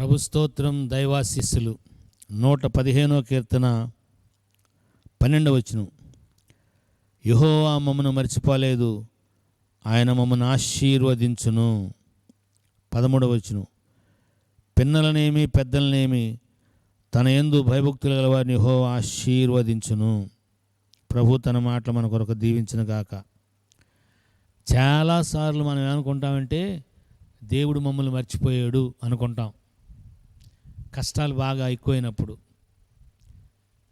ప్రభు స్తోత్రం దైవాశిస్సులు. నూట పదిహేనో కీర్తన పన్నెండవ వచ్చును యహోవా మమ్మను మర్చిపోలేదు. ఆయన మమ్మను ఆశీర్వదించును. పదమూడవ వచ్చును పిన్నలనేమి పెద్దలనేమి తన ఎందు భయభక్తులు గల వారిని యహో ఆశీర్వదించును. ప్రభు తన మాటలు మన కొరకు దీవించిన గాక. చాలాసార్లు మనం ఏమనుకుంటామంటే దేవుడు మమ్మల్ని మర్చిపోయాడు అనుకుంటాం. కష్టాలు బాగా ఎక్కువైనప్పుడు.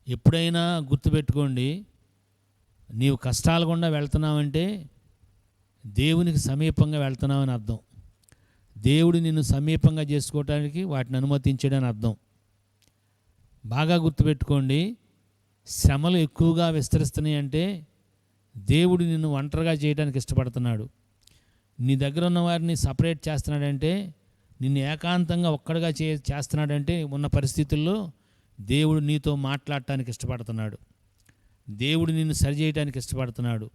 ఎప్పుడైనా గుర్తుపెట్టుకోండి నీవు కష్టాలు గుండా వెళ్తున్నావంటే దేవునికి సమీపంగా వెళ్తున్నావని అర్థం. దేవుడు నిన్ను సమీపంగా చేసుకోవటానికి వాటిని అనుమతించాడని అర్థం. బాగా గుర్తుపెట్టుకోండి శ్రమలు ఎక్కువగా విస్తరిస్తున్నాయి అంటే దేవుడు నిన్ను ఒంటరిగా చేయడానికి ఇష్టపడుతున్నాడు. నీ దగ్గర ఉన్న వారిని సపరేట్ చేస్తున్నాడంటే నిన్ను ఏకాంతంగా ఒక్కడిగా చే చేస్తున్నాడంటే ఉన్న పరిస్థితుల్లో దేవుడు నీతో మాట్లాడటానికి ఇష్టపడుతున్నాడు. దేవుడు నిన్ను సరి చేయడానికి ఇష్టపడుతున్నాడు.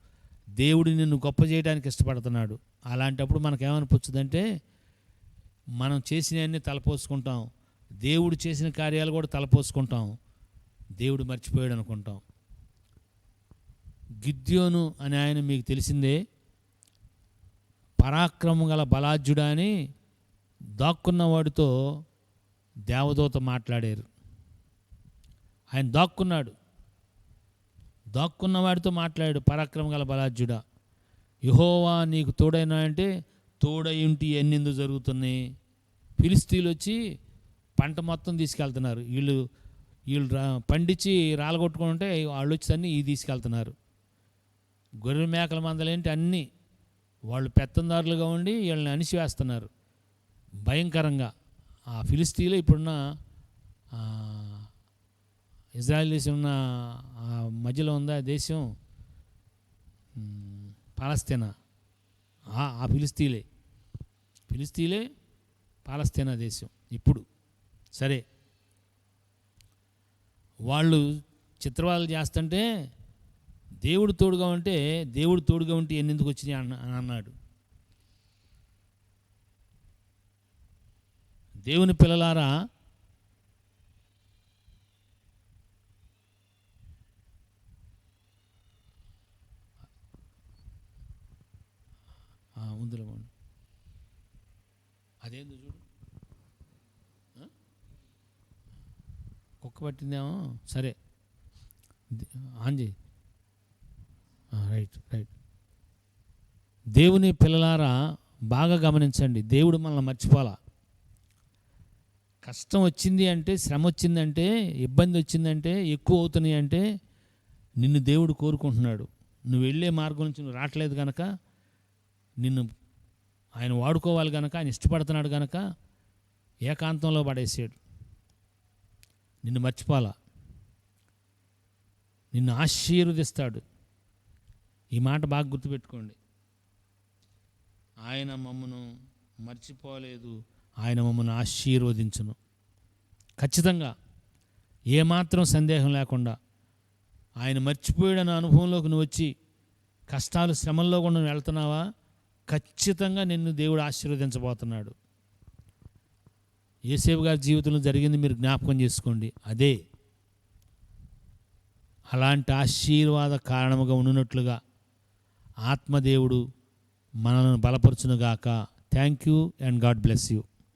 దేవుడు నిన్ను గొప్ప చేయడానికి ఇష్టపడుతున్నాడు. అలాంటప్పుడు మనకేమనిపించదంటే మనం చేసినవన్నీ తలపోసుకుంటాం. దేవుడు చేసిన కార్యాలు కూడా తలపోసుకుంటాం. దేవుడు మర్చిపోయాడు అనుకుంటాం. గిద్యోను అని ఆయన మీకు తెలిసిందే. పరాక్రమం గల బలాజ్యుడా అని దాక్కున్న వాడితో దేవదూత మాట్లాడారు. ఆయన దాక్కున్నాడు. దాక్కున్న వాడితో మాట్లాడాడు పరాక్రమం గల బలాజ్యుడా యహోవా నీకు తోడైనా అంటే తోడయింటి ఉంటి ఎన్నెందు జరుగుతున్నాయి? ఫిలిస్తీన్లు వచ్చి పంట మొత్తం తీసుకెళ్తున్నారు. వీళ్ళు వీళ్ళు రా పండించి రాలగొట్టుకుంటే వాళ్ళు వచ్చి అన్నీ ఇవి తీసుకెళ్తున్నారు. గొర్రె మేకల మందలేంటి అన్నీ వాళ్ళు పెత్తందారులుగా ఉండి వీళ్ళని అణిసివేస్తున్నారు భయంకరంగా ఆ ఫిలిస్తీన్లో ఇప్పుడున్న ఆ, ఇజ్రాయెల్ దేశం ఉన్న ఆ మధ్యలో ఉందా దేశం పాలస్తీనా? ఆ ఆ ఫిలిస్తీలే పాలస్తీనా దేశం ఇప్పుడు. సరే. వాళ్ళు చిత్రవాదాలు చేస్తుంటే దేవుడు తోడుగా ఉంటే దేవుడు తోడుగా ఉంటే ఎన్నెందుకు వచ్చినాయి అన్న అన్నాడు. దేవుని పిల్లలారా ముందులో అదేంది అదేందో చూడు. కుక్క పట్టిందేమో? సరే. ఆంజీ ఆన్ చేయి. Right right. దేవుని పిల్లలారా బాగా గమనించండి. దేవుడు మనల్ని మర్చిపోలా. కష్టం వచ్చింది అంటే శ్రమ వచ్చిందంటే ఇబ్బంది వచ్చిందంటే ఎక్కువ అవుతున్నాయి అంటే నిన్ను దేవుడు కోరుకుంటున్నాడు. నువ్వు వెళ్ళే మార్గం నుంచి నువ్వు రావట్లేదు కనుక నిన్ను ఆయన వాడుకోవాలి కనుక ఆయన ఇష్టపడుతున్నాడు కనుక ఏకాంతంలో పడేసాడు. నిన్ను మర్చిపోలా నిన్ను ఆశీర్వదిస్తాడు. ఈ మాట బాగా గుర్తుపెట్టుకోండి. ఆయన మమ్మను మర్చిపోలేదు. ఆయన మమ్మల్ని ఆశీర్వదించును. ఖచ్చితంగా ఏమాత్రం సందేహం లేకుండా ఆయన మర్చిపోయాడన్న అనుభవంలోకి నువ్వు వచ్చి కష్టాలు శ్రమంలో కూడా నువ్వు వెళ్తున్నావా? ఖచ్చితంగా నిన్ను దేవుడు ఆశీర్వదించబోతున్నాడు. ఏసేపు గారి జీవితంలో జరిగింది మీరు జ్ఞాపకం చేసుకోండి. అదే అలాంటి ఆశీర్వాద కారణముగా ఉండినట్లుగా ఆత్మదేవుడు మనల్ని బలపరచునుగాక. Thank you and God bless you.